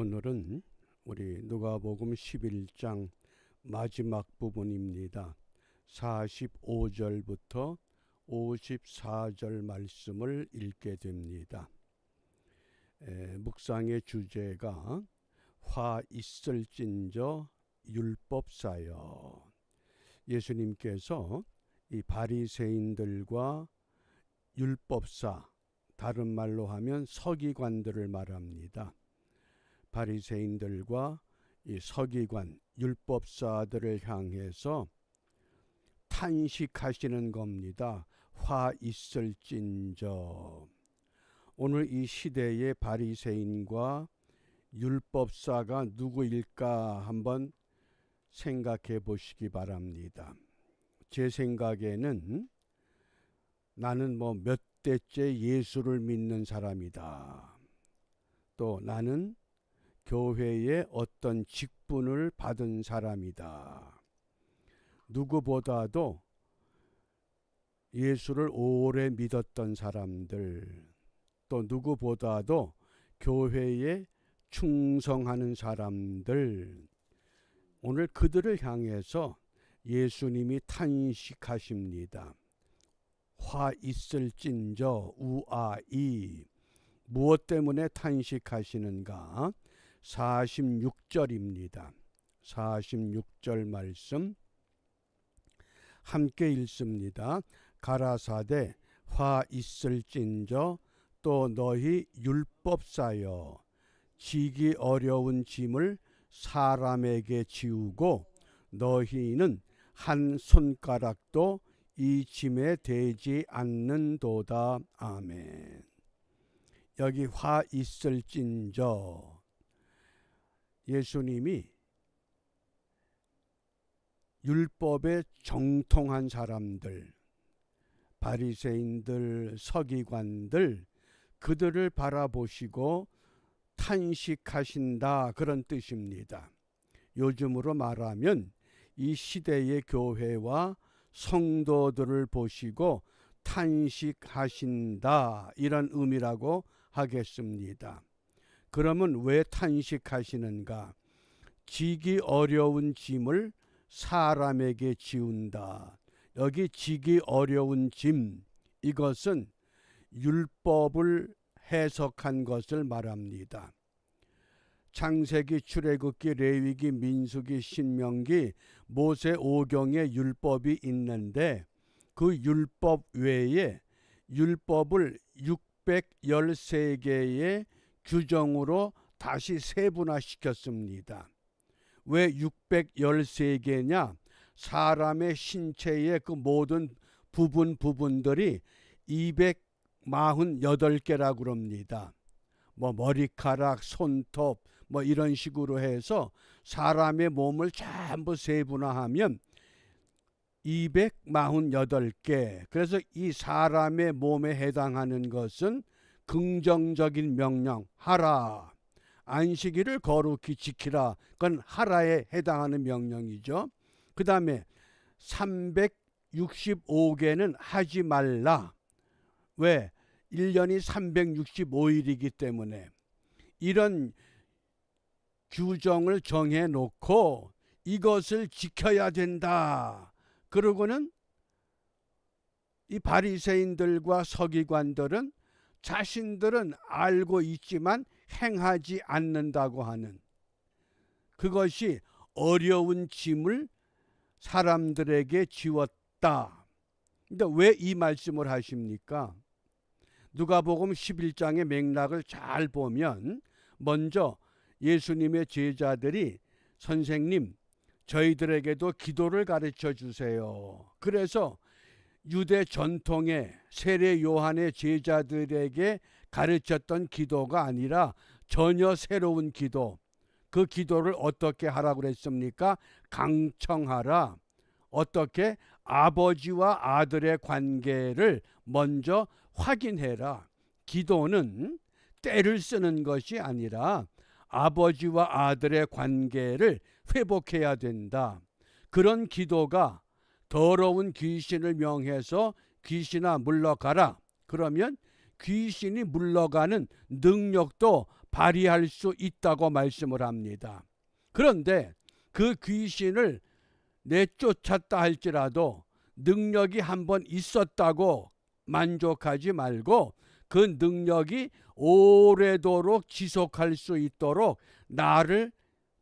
오늘은 우리 누가복음 11장 마지막 부분입니다. 45절부터 54절 말씀을 읽게 됩니다. 에, 묵상의 주제가 화 있을진저 율법사여. 예수님께서 이 바리새인들과 율법사 다른 말로 하면 서기관들을 말합니다. 바리새인들과 이 서기관 율법사들을 향해서 탄식하시는 겁니다. 화 있을진저. 오늘 이 시대의 바리새인과 율법사가 누구일까 한번 생각해 보시기 바랍니다. 제 생각에는 나는 뭐 몇 대째 예수를 믿는 사람이다. 또 나는 교회의 어떤 직분을 받은 사람이다. 누구보다도 예수를 오래 믿었던 사람들, 또 누구보다도 교회에 충성하는 사람들, 오늘 그들을 향해서 예수님이 탄식하십니다. 화 있을진저 우아이 무엇 때문에 탄식하시는가? 46절입니다. 46절 말씀 함께 읽습니다. 가라사대 화 있을진저 또 너희 율법사여 지기 어려운 짐을 사람에게 지우고 너희는 한 손가락도 이 짐에 대지 않는도다. 아멘. 여기 화 있을진저 예수님이 율법에 정통한 사람들 바리새인들 서기관들 그들을 바라보시고 탄식하신다 그런 뜻입니다. 요즘으로 말하면 이 시대의 교회와 성도들을 보시고 탄식하신다 이런 의미라고 하겠습니다. 그러면 왜 탄식하시는가? 지기 어려운 짐을 사람에게 지운다. 여기 지기 어려운 짐 이것은 율법을 해석한 것을 말합니다. 창세기, 출애굽기, 레위기, 민수기, 신명기, 모세 오경의 율법이 있는데 그 율법 외에 율법을 613개의 규정으로 다시 세분화시켰습니다. 왜 613개냐? 사람의 신체의 그 모든 부분 부분들이 248개라고 그럽니다. 뭐 머리카락, 손톱 뭐 이런 식으로 해서 사람의 몸을 전부 세분화하면 248개. 그래서 이 사람의 몸에 해당하는 것은 긍정적인 명령 하라. 안식일을 거룩히 지키라. 그건 하라에 해당하는 명령이죠. 그 다음에 365개는 하지 말라. 왜? 1년이 365일이기 때문에 이런 규정을 정해 놓고 이것을 지켜야 된다. 그러고는 이 바리새인들과 서기관들은 자신들은 알고 있지만 행하지 않는다고 하는 그것이 어려운 짐을 사람들에게 지웠다. 근데 왜 이 말씀을 하십니까? 누가복음 11장의 맥락을 잘 보면 먼저 예수님의 제자들이 선생님 저희들에게도 기도를 가르쳐 주세요. 그래서 유대 전통의 세례 요한의 제자들에게 가르쳤던 기도가 아니라 전혀 새로운 기도. 그 기도를 어떻게 하라고 그랬습니까? 강청하라. 어떻게 아버지와 아들의 관계를 먼저 확인해라. 기도는 때를 쓰는 것이 아니라 아버지와 아들의 관계를 회복해야 된다. 그런 기도가 더러운 귀신을 명해서 귀신아 물러가라. 그러면 귀신이 물러가는 능력도 발휘할 수 있다고 말씀을 합니다. 그런데 그 귀신을 내쫓았다 할지라도 능력이 한번 있었다고 만족하지 말고 그 능력이 오래도록 지속할 수 있도록 나를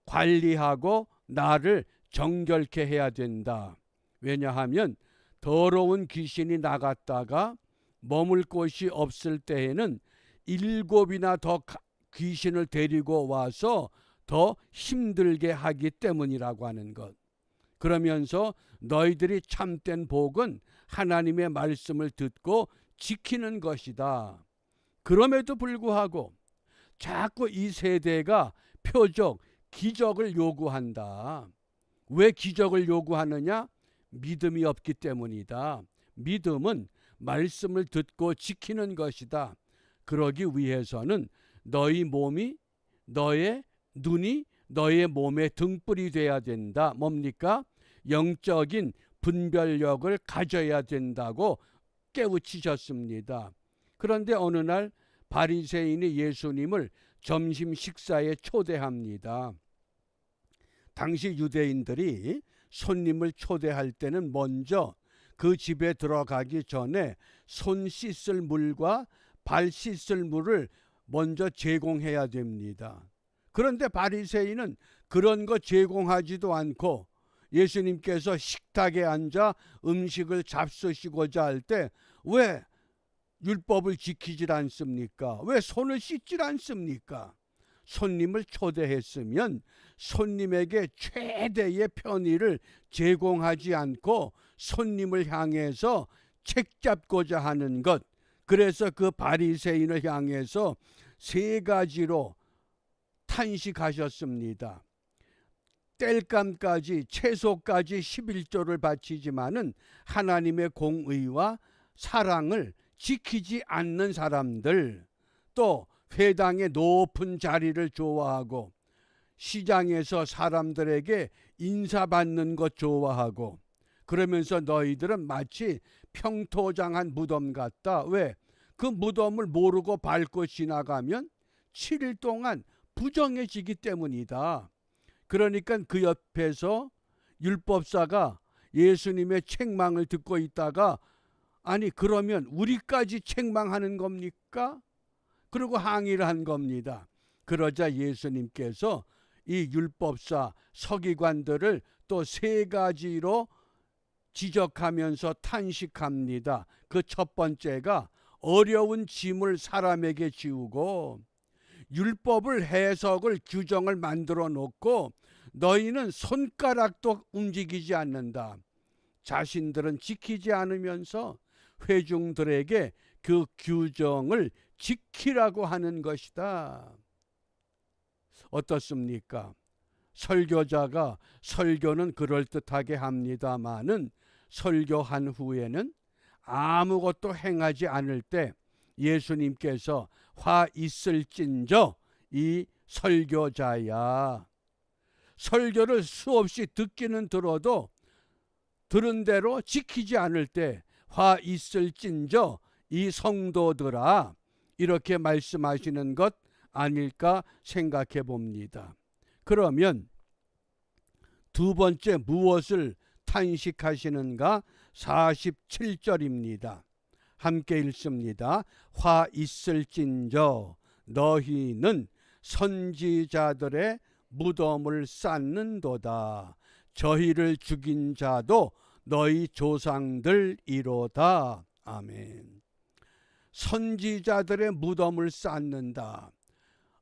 관리하고 나를 정결케 해야 된다. 왜냐하면 더러운 귀신이 나갔다가 머물 곳이 없을 때에는 일곱이나 더 귀신을 데리고 와서 더 힘들게 하기 때문이라고 하는 것. 그러면서 너희들이 참된 복은 하나님의 말씀을 듣고 지키는 것이다. 그럼에도 불구하고 자꾸 이 세대가 표적, 기적을 요구한다. 왜 기적을 요구하느냐? 믿음이 없기 때문이다. 믿음은 말씀을 듣고 지키는 것이다. 그러기 위해서는 너희 몸이 너의 눈이 너의 몸의 등불이 돼야 된다. 뭡니까? 영적인 분별력을 가져야 된다고 깨우치셨습니다. 그런데 어느 날 바리새인이 예수님을 점심 식사에 초대합니다. 당시 유대인들이 손님을 초대할 때는 먼저 그 집에 들어가기 전에 손 씻을 물과 발 씻을 물을 먼저 제공해야 됩니다. 그런데 바리새인은 그런 거 제공하지도 않고 예수님께서 식탁에 앉아 음식을 잡수시고자 할 때 왜 율법을 지키질 않습니까? 왜 손을 씻질 않습니까? 손님을 초대했으면 손님에게 최대의 편의를 제공하지 않고 손님을 향해서 책 잡고자 하는 것. 그래서 그 바리새인을 향해서 세 가지로 탄식하셨습니다. 뗄감까지 채소까지 11조를 바치지만은 하나님의 공의와 사랑을 지키지 않는 사람들 또 회당의 높은 자리를 좋아하고 시장에서 사람들에게 인사받는 것 좋아하고 그러면서 너희들은 마치 평토장한 무덤 같다. 왜? 그 무덤을 모르고 밟고 지나가면 7일 동안 부정해지기 때문이다. 그러니까 그 옆에서 율법사가 예수님의 책망을 듣고 있다가 아니 그러면 우리까지 책망하는 겁니까? 그리고 항의를 한 겁니다. 그러자 예수님께서 이 율법사 서기관들을 또 세 가지로 지적하면서 탄식합니다. 그 첫 번째가 어려운 짐을 사람에게 지우고 율법을 해석을 규정을 만들어 놓고 너희는 손가락도 움직이지 않는다. 자신들은 지키지 않으면서 회중들에게 그 규정을 지키라고 하는 것이다. 어떻습니까? 설교자가 설교는 그럴듯하게 합니다마는 설교한 후에는 아무것도 행하지 않을 때 예수님께서 화 있을진저 이 설교자야. 설교를 수없이 듣기는 들어도 들은 대로 지키지 않을 때 화 있을진저 이 성도들아 이렇게 말씀하시는 것 아닐까 생각해 봅니다. 그러면 두 번째 무엇을 탄식하시는가 47절입니다. 함께 읽습니다. 화 있을진저 너희는 선지자들의 무덤을 쌓는도다. 저희를 죽인 자도 너희 조상들이로다. 아멘. 선지자들의 무덤을 쌓는다.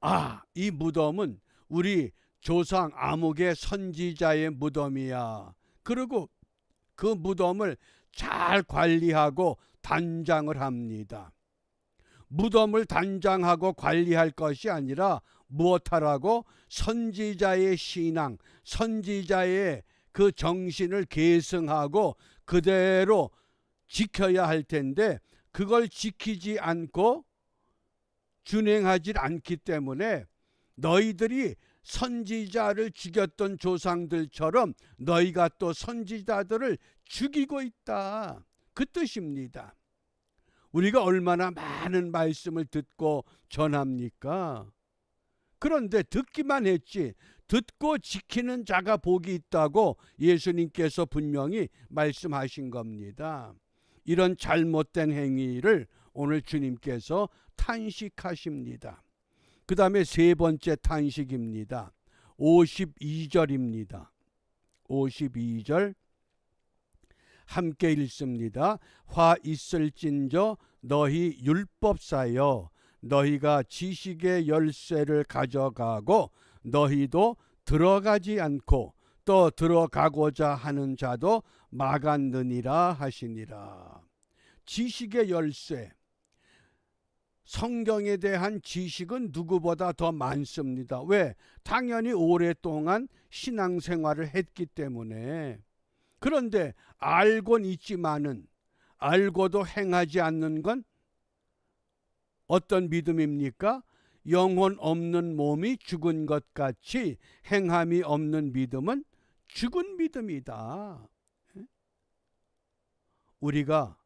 아, 이 무덤은 우리 조상 암흑의 선지자의 무덤이야. 그리고 그 무덤을 잘 관리하고 단장을 합니다. 무덤을 단장하고 관리할 것이 아니라 무엇하라고 선지자의 신앙, 선지자의 그 정신을 계승하고 그대로 지켜야 할 텐데 그걸 지키지 않고 준행하지 않기 때문에 너희들이 선지자를 죽였던 조상들처럼 너희가 또 선지자들을 죽이고 있다. 그 뜻입니다. 우리가 얼마나 많은 말씀을 듣고 전합니까? 그런데 듣기만 했지 듣고 지키는 자가 복이 있다고 예수님께서 분명히 말씀하신 겁니다. 이런 잘못된 행위를 오늘 주님께서 탄식하십니다. 그 다음에 세 번째 탄식입니다. 52절입니다. 52절 함께 읽습니다. 화 있을진저 너희 율법사여 너희가 지식의 열쇠를 가져가고 너희도 들어가지 않고 또 들어가고자 하는 자도 막았느니라 하시니라. 지식의 열쇠. 성경에 대한 지식은 누구보다 더 많습니다. 왜? 당연히 오랫동안 신앙생활을 했기 때문에. 그런데 알곤 있지만은 알고도 행하지 않는 건 어떤 믿음입니까? 영혼 없는 몸이 죽은 것 같이 행함이 없는 믿음은 죽은 믿음이다. 우리가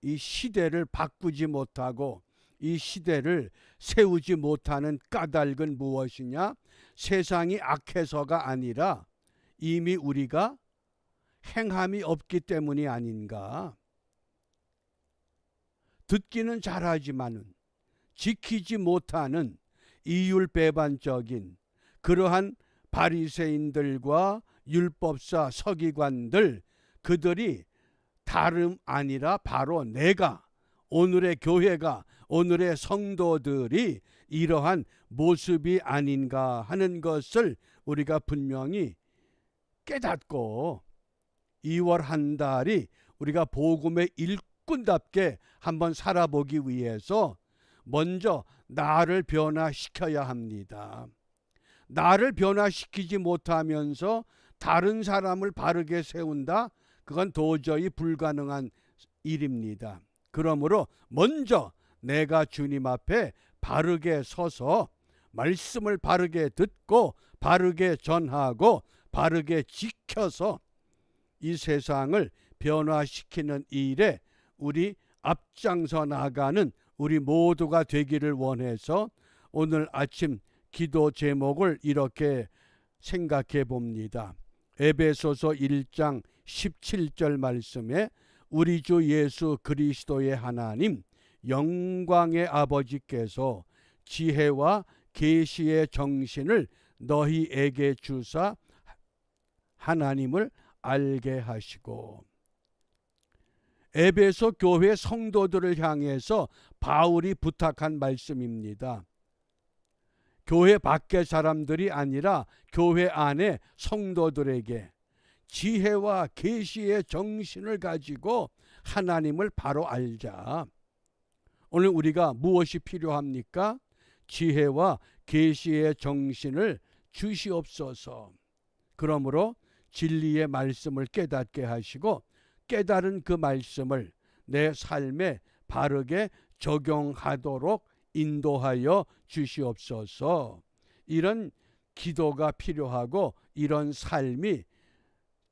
이 시대를 바꾸지 못하고 이 시대를 세우지 못하는 까닭은 무엇이냐? 세상이 악해서가 아니라 이미 우리가 행함이 없기 때문이 아닌가? 듣기는 잘하지만은 지키지 못하는 이율배반적인 그러한 바리새인들과 율법사 서기관들 그들이 다름 아니라 바로 내가 오늘의 교회가 오늘의 성도들이 이러한 모습이 아닌가 하는 것을 우리가 분명히 깨닫고 2월 한 달이 우리가 복음의 일꾼답게 한번 살아보기 위해서 먼저 나를 변화시켜야 합니다. 나를 변화시키지 못하면서 다른 사람을 바르게 세운다? 그건 도저히 불가능한 일입니다. 그러므로 먼저 내가 주님 앞에 바르게 서서 말씀을 바르게 듣고 바르게 전하고 바르게 지켜서 이 세상을 변화시키는 일에 우리 앞장서 나가는 우리 모두가 되기를 원해서 오늘 아침 기도 제목을 이렇게 생각해 봅니다. 에베소서 1장 17절 말씀에 우리 주 예수 그리스도의 하나님 영광의 아버지께서 지혜와 계시의 정신을 너희에게 주사 하나님을 알게 하시고 에베소 교회 성도들을 향해서 바울이 부탁한 말씀입니다. 교회 밖의 사람들이 아니라 교회 안에 성도들에게 지혜와 계시의 정신을 가지고 하나님을 바로 알자. 오늘 우리가 무엇이 필요합니까? 지혜와 계시의 정신을 주시옵소서. 그러므로 진리의 말씀을 깨닫게 하시고 깨달은 그 말씀을 내 삶에 바르게 적용하도록 인도하여 주시옵소서. 이런 기도가 필요하고 이런 삶이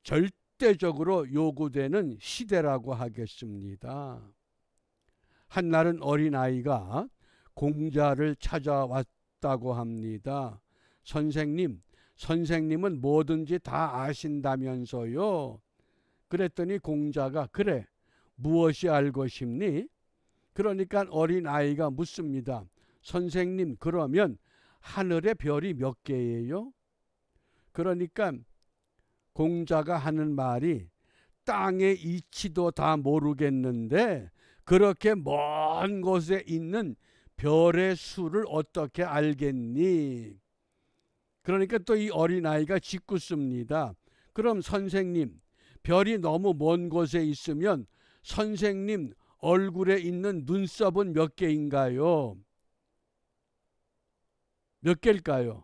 절대적으로 요구되는 시대라고 하겠습니다. 한날은 어린아이가 공자를 찾아왔다고 합니다. 선생님, 선생님은 뭐든지 다 아신다면서요. 그랬더니 공자가 그래 무엇이 알고 싶니? 그러니까 어린 아이가 묻습니다. 선생님 그러면 하늘의 별이 몇 개예요? 그러니까 공자가 하는 말이 땅의 이치도 다 모르겠는데 그렇게 먼 곳에 있는 별의 수를 어떻게 알겠니? 그러니까 또 이 어린아이가 짓궂습니다. 그럼 선생님, 별이 너무 먼 곳에 있으면 선생님 얼굴에 있는 눈썹은 몇 개인가요? 몇 개일까요?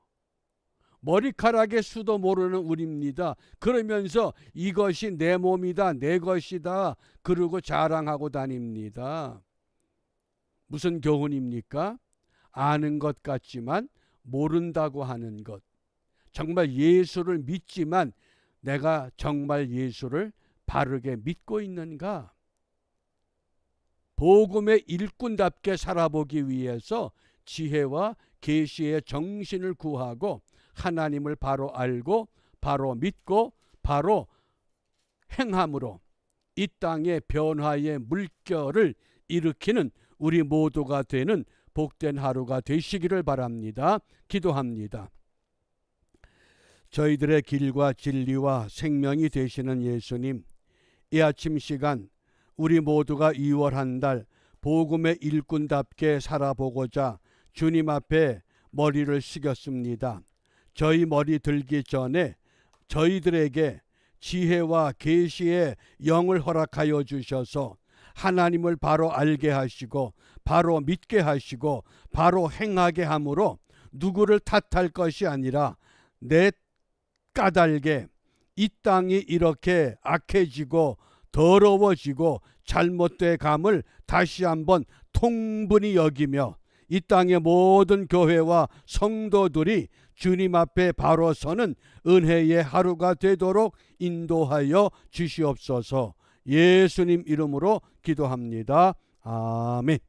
머리카락의 수도 모르는 우리입니다. 그러면서 이것이 내 몸이다, 내 것이다, 그러고 자랑하고 다닙니다. 무슨 교훈입니까? 아는 것 같지만 모른다고 하는 것. 정말 예수를 믿지만 내가 정말 예수를 바르게 믿고 있는가? 복음의 일꾼답게 살아보기 위해서 지혜와 계시의 정신을 구하고 하나님을 바로 알고 바로 믿고 바로 행함으로 이 땅의 변화의 물결을 일으키는 우리 모두가 되는 복된 하루가 되시기를 바랍니다. 기도합니다. 저희들의 길과 진리와 생명이 되시는 예수님, 이 아침 시간 우리 모두가 2월 한 달 복음의 일꾼답게 살아보고자 주님 앞에 머리를 숙였습니다. 저희 머리 들기 전에 저희들에게 지혜와 계시의 영을 허락하여 주셔서 하나님을 바로 알게 하시고 바로 믿게 하시고 바로 행하게 함으로 누구를 탓할 것이 아니라 내 까닭에 이 땅이 이렇게 악해지고 더러워지고 잘못돼 감을 다시 한번 통분히 여기며 이 땅의 모든 교회와 성도들이 주님 앞에 바로 서는 은혜의 하루가 되도록 인도하여 주시옵소서 예수님 이름으로 기도합니다. 아멘.